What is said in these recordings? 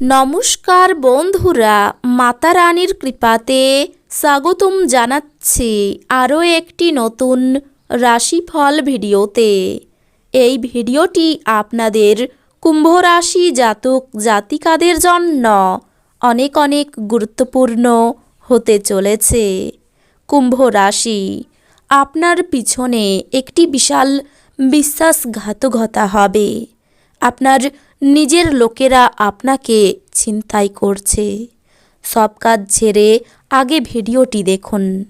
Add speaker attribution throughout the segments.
Speaker 1: নমস্কার বন্ধুরা, মাতা রানীর কৃপাতে স্বাগতম জানাচ্ছি আরও একটি নতুন রাশিফল ভিডিওতে। এই ভিডিওটি আপনাদের কুম্ভ রাশি জাতক জাতিকাদের জন্য অনেক অনেক গুরুত্বপূর্ণ হতে চলেছে। কুম্ভ রাশি আপনার পিছনে একটি বিশাল বিশ্বাসঘাতকতা হবে। আপনার নিজের লোকেরা আপনাকে ছিনতাই করছে। সব কাজ ছেড়ে আগে ভিডিওটি দেখুন।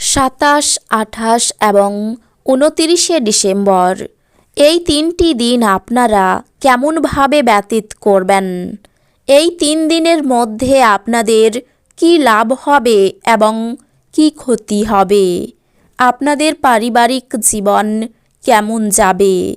Speaker 1: সাতাশ, আঠাশ এবং উনতিরিশে ডিসেম্বর, এই তিনটি দিন আপনারা কেমনভাবে ব্যতীত করবেন? এই তিন দিনের মধ্যে আপনাদের কি লাভ হবে এবং কি ক্ষতি হবে? আপনাদের পারিবারিক জীবন কেমন যাবে?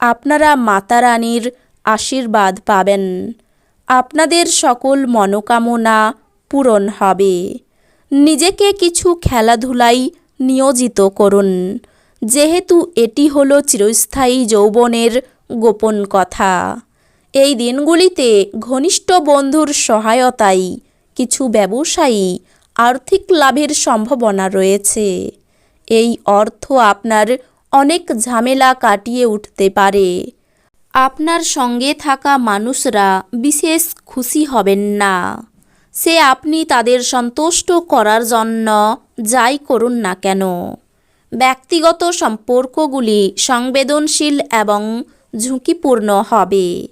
Speaker 1: আপনারা মাতা রানীর আশীর্বাদ পাবেন। আপনাদের সকল মনোকামনা পূরণ হবে। নিজেকে কিছু খেলাধুলায় নিয়োজিত করুন। যেহেতু এটি হলো চিরস্থায়ী যৌবনের গোপন কথা। এই দিনগুলিতে ঘনিষ্ঠ বন্ধুর সহায়তায় কিছু ব্যবসায়ী আর্থিক লাভের সম্ভাবনা রয়েছে। এই অর্থ আপনার অনেক ঝামেলা কাটিয়ে উঠতে পারে। আপনার সঙ্গে থাকা মানুষরা বিশেষ খুশি হবেন না। সে আপনি তাদের সন্তুষ্ট করার জন্য যাই করুন না কেন। ব্যক্তিগত সম্পর্কগুলি সংবেদনশীল এবং ঝুঁকিপূর্ণ হবে।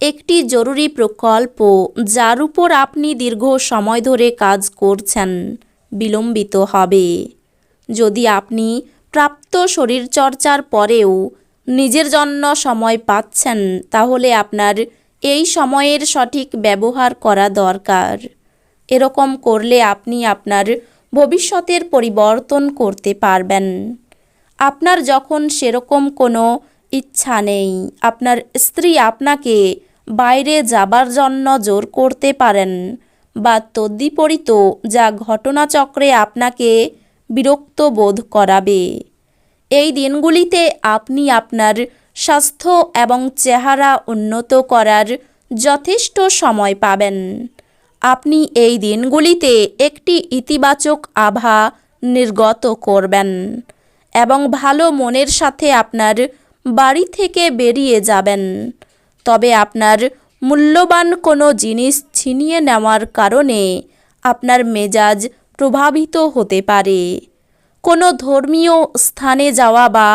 Speaker 1: একটি জরুরি প্রকল্প যার উপর আপনি দীর্ঘ সময় ধরে কাজ করছেন বিলম্বিত হবে। যদি আপনি প্রাপ্ত শরীরচর্চার পরেও নিজের জন্য সময় পাচ্ছেন, তাহলে আপনার এই সময়ের সঠিক ব্যবহার করা দরকার। এরকম করলে আপনি আপনার ভবিষ্যতের পরিবর্তন করতে পারবেন। আপনার যখন সেরকম কোনো ইচ্ছা নেই, আপনার স্ত্রী আপনাকে বাইরে যাবার জন্য জোর করতে পারেন, বা তদ্বিপরীত যা ঘটনাচক্রে আপনাকে বিরক্ত বোধ করাবে। এই দিনগুলিতে আপনি আপনার স্বাস্থ্য এবং চেহারা উন্নত করার যথেষ্ট সময় পাবেন। আপনি এই দিনগুলিতে একটি ইতিবাচক আভা নির্গত করবেন এবং ভালো মনের সাথে আপনার বাড়ি থেকে বেরিয়ে যাবেন। তবে আপনার মূল্যবান কোনো জিনিস ছিনিয়ে নেওয়ার কারণে আপনার মেজাজ প্রভাবিত হতে পারে। কোনো ধর্মীয় স্থানে যাওয়া বা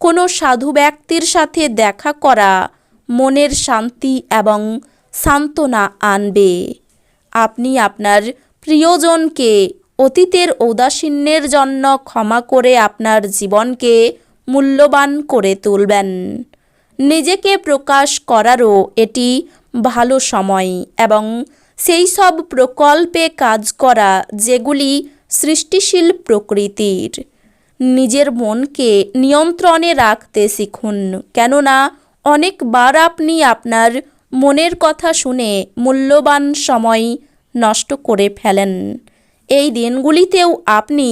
Speaker 1: কোনো সাধু ব্যক্তির সাথে দেখা করা মনের শান্তি এবং সান্ত্বনা আনবে। আপনি আপনার প্রিয়জনকে অতীতের ঔদাসীন্যের জন্য ক্ষমা করে আপনার জীবনকে মূল্যবান করে তুলবেন। নিজেকে প্রকাশ করারও এটি ভালো সময় এবং সেই সব প্রকল্পে কাজ করা যেগুলি সৃষ্টিশীল প্রকৃতির। নিজের মনকে নিয়ন্ত্রণে রাখতে শিখুন, কেননা অনেকবার আপনি আপনার মনের কথা শুনে মূল্যবান সময় নষ্ট করে ফেলেন। এই দিনগুলিতেও আপনি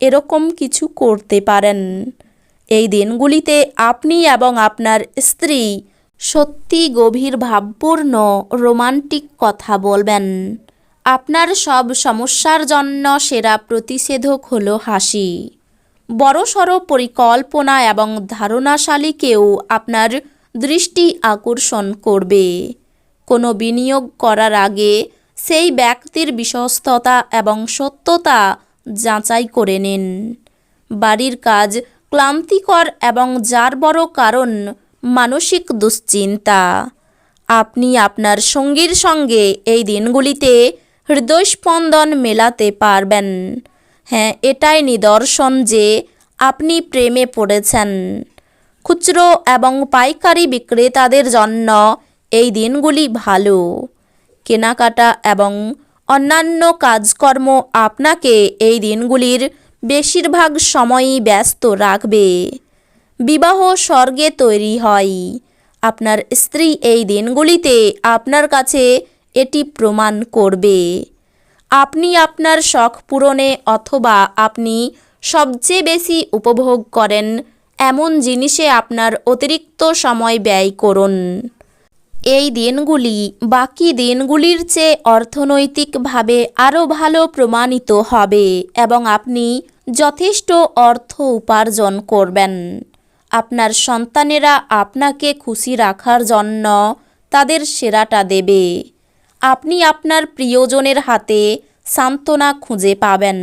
Speaker 1: এরকম কিছু করতে পারেন। এই দিনগুলিতে আপনি এবং আপনার স্ত্রী সত্যি গভীর ভাবপূর্ণ রোমান্টিক কথা বলবেন। আপনার সব সমস্যার জন্য সেরা প্রতিষেধক হলো হাসি। বড়সড় পরিকল্পনা এবং ধারণাশালীকেও আপনার দৃষ্টি আকর্ষণ করবে। কোনো বিনিয়োগ করার আগে সেই ব্যক্তির বিশ্বস্ততা এবং সত্যতা যাচাই করে নিন। বাড়ির কাজ ক্লান্তিকর এবং যার বড় কারণ মানসিক দুশ্চিন্তা। আপনি আপনার সঙ্গীর সঙ্গে এই দিনগুলিতে হৃদয়স্পন্দন মেলাতে পারবেন। হ্যাঁ এটাই নিদর্শন যে আপনি প্রেমে পড়েছেন। খুচরো এবং পাইকারি বিক্রেতাদের জন্য এই দিনগুলি ভালো। কেনাকাটা এবং অন্যান্য কাজকর্ম আপনাকে এই দিনগুলির বেশিরভাগ সময়ই ব্যস্ত রাখবে। বিবাহ স্বর্গে তৈরি হয়। আপনার স্ত্রী এই দিনগুলিতে আপনার কাছে এটি প্রমাণ করবে। আপনি আপনার শখ পূরণে অথবা আপনি সবচেয়ে বেশি উপভোগ করেন এমন জিনিসে আপনার অতিরিক্ত সময় ব্যয় করুন। এই দিনগুলি বাকি দিনগুলির চেয়ে অর্থনৈতিকভাবে আরও ভালো প্রমাণিত হবে এবং আপনি যথেষ্ট অর্থ উপার্জন করবেন। আপনার সন্তানেরা আপনাকে খুশি রাখার জন্য তাদের সেরাটা দেবে। আপনি আপনার প্রিয়জনের হাতে সান্ত্বনা খুঁজে পাবেন।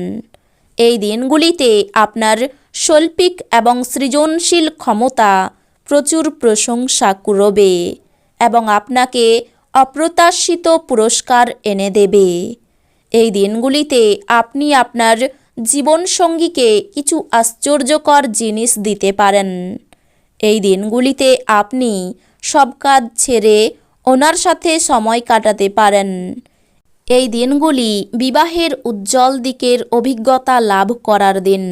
Speaker 1: এই দিনগুলিতে আপনার শৈল্পিক এবং সৃজনশীল ক্ষমতা প্রচুর প্রশংসা কুড়বে এবং আপনাকে অপ্রত্যাশিত পুরস্কার এনে দেবে। এই দিনগুলিতে আপনি আপনার জীবনসঙ্গীকে কিছু আশ্চর্যকর জিনিস দিতে পারেন। এই দিনগুলিতে আপনি সব কাজ ছেড়ে ওনার সাথে সময় কাটাতে পারেন। এই দিনগুলি বিবাহের উজ্জ্বল দিকের অভিজ্ঞতা লাভ করার দিন।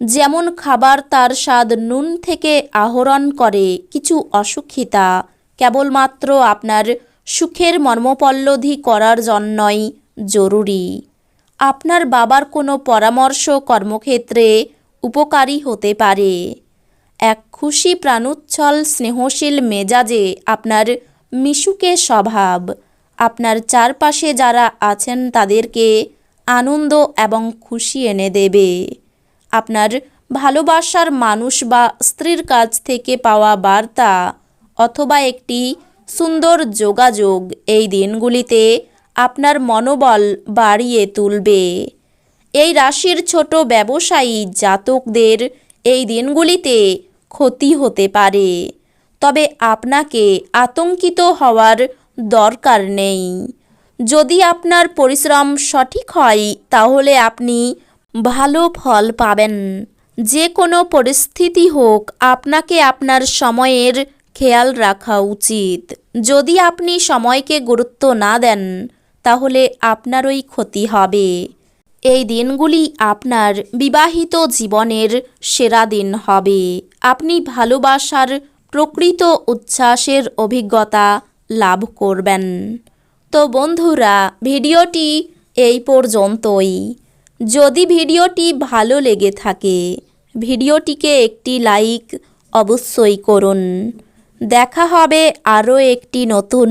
Speaker 1: যেমন খাবার তার স্বাদ নুন থেকে আহরণ করে কিছু অসুখিতা কেবলমাত্র আপনার সুখের মর্মপল্লধি করার জন্যই জরুরি। আপনার বাবার কোনো পরামর্শ কর্মক্ষেত্রে উপকারী হতে পারে। এক খুশি প্রাণোচ্ছল স্নেহশীল মেজাজে আপনার মিশুকে স্বভাব, আপনার চারপাশে যারা আছেন তাদেরকে আনন্দ এবং খুশি এনে দেবে। আপনার ভালোবাসার মানুষ বা স্ত্রীর কাছ থেকে পাওয়া বার্তা অথবা একটি সুন্দর যোগাযোগ এই দিনগুলিতে আপনার মনোবল বাড়িয়ে তুলবে। এই রাশির ছোট ব্যবসায়ী জাতকদের এই দিনগুলিতে ক্ষতি হতে পারে। তবে আপনাকে আতঙ্কিত হওয়ার দরকার নেই। যদি আপনার পরিশ্রম সঠিক হয়, তাহলে আপনি ভালো ফল পাবেন। যে কোনো পরিস্থিতি হোক, আপনাকে আপনার সময়ের খেয়াল রাখা উচিত। যদি আপনি সময়কে গুরুত্ব না দেন তাহলে আপনারই ক্ষতি হবে। এই দিনগুলি আপনার বিবাহিত জীবনের সেরা দিন হবে। আপনি ভালোবাসার প্রকৃত উচ্ছ্বাসের অভিজ্ঞতা লাভ করবেন। তো বন্ধুরা, ভিডিওটি এই পর্যন্তই। যদি ভিডিওটি ভালো লেগে থাকে, ভিডিওটিকে একটি লাইক অবশ্যই করুন। দেখা হবে আরও একটি নতুন